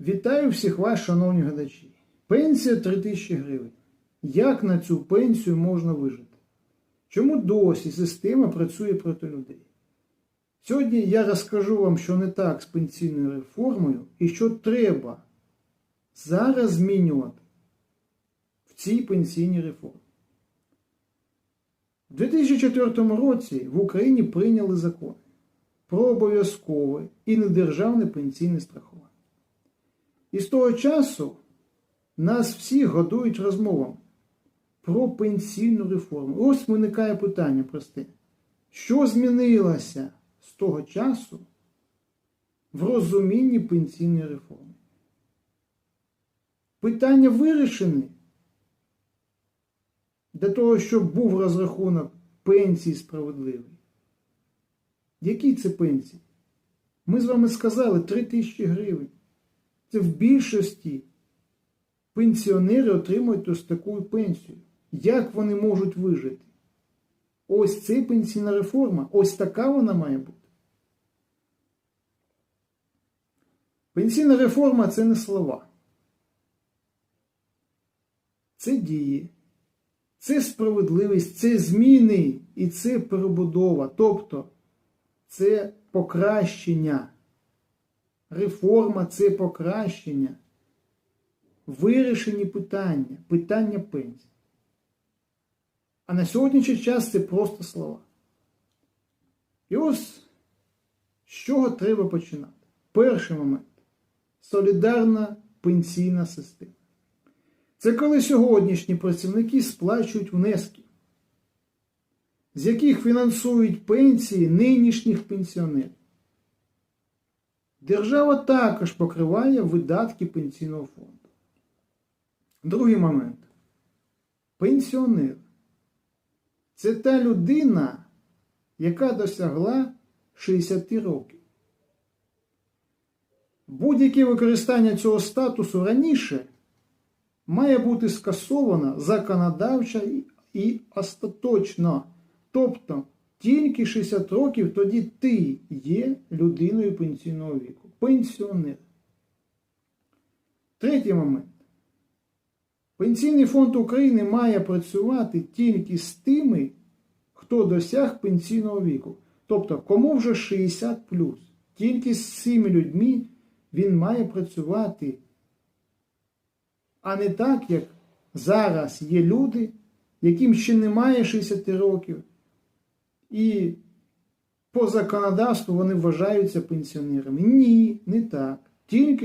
Вітаю всіх вас, шановні глядачі. Пенсія 3 тисячі гривень. Як на цю пенсію можна вижити? Чому досі система працює проти людей? Сьогодні я розкажу вам, що не так з пенсійною реформою і що треба зараз змінювати в цій пенсійній реформі. У 2004 році в Україні прийняли закон про обов'язкове і недержавне пенсійне страхування. І з того часу нас всіх годують розмовами про пенсійну реформу. Ось виникає питання просте. Що змінилося з того часу в розумінні пенсійної реформи? Питання вирішені для того, щоб був розрахунок пенсії справедливий. Які це пенсії? Ми з вами сказали 3 тисячі гривень. Це в більшості пенсіонери отримують ось таку пенсію. Як вони можуть вижити? Ось це пенсійна реформа, ось така вона має бути. Пенсійна реформа це не слова. Це дії, це справедливість, це зміни і це перебудова. Тобто це покращення. Реформа це покращення. Вирішені питання, питання пенсії. А на сьогоднішній час це просто слова. І ось з чого треба починати. Перший момент солідарна пенсійна система. Це коли сьогоднішні працівники сплачують внески, з яких фінансують пенсії нинішніх пенсіонерів. Держава також покриває видатки пенсійного фонду. Другий момент. Пенсіонер. Це та людина, яка досягла 60 років. Будь-яке використання цього статусу раніше має бути скасовано законодавчо і остаточно. Тобто, тільки 60 років тоді ти є людиною пенсійного віку. Пенсіонер. Третій момент. Пенсійний фонд України має працювати тільки з тими, хто досяг пенсійного віку. Тобто, кому вже 60 плюс. Тільки з цими людьми він має працювати. А не так, як зараз є люди, яким ще немає 60 років. І по законодавству вони вважаються пенсіонерами. Ні, не так. Тільки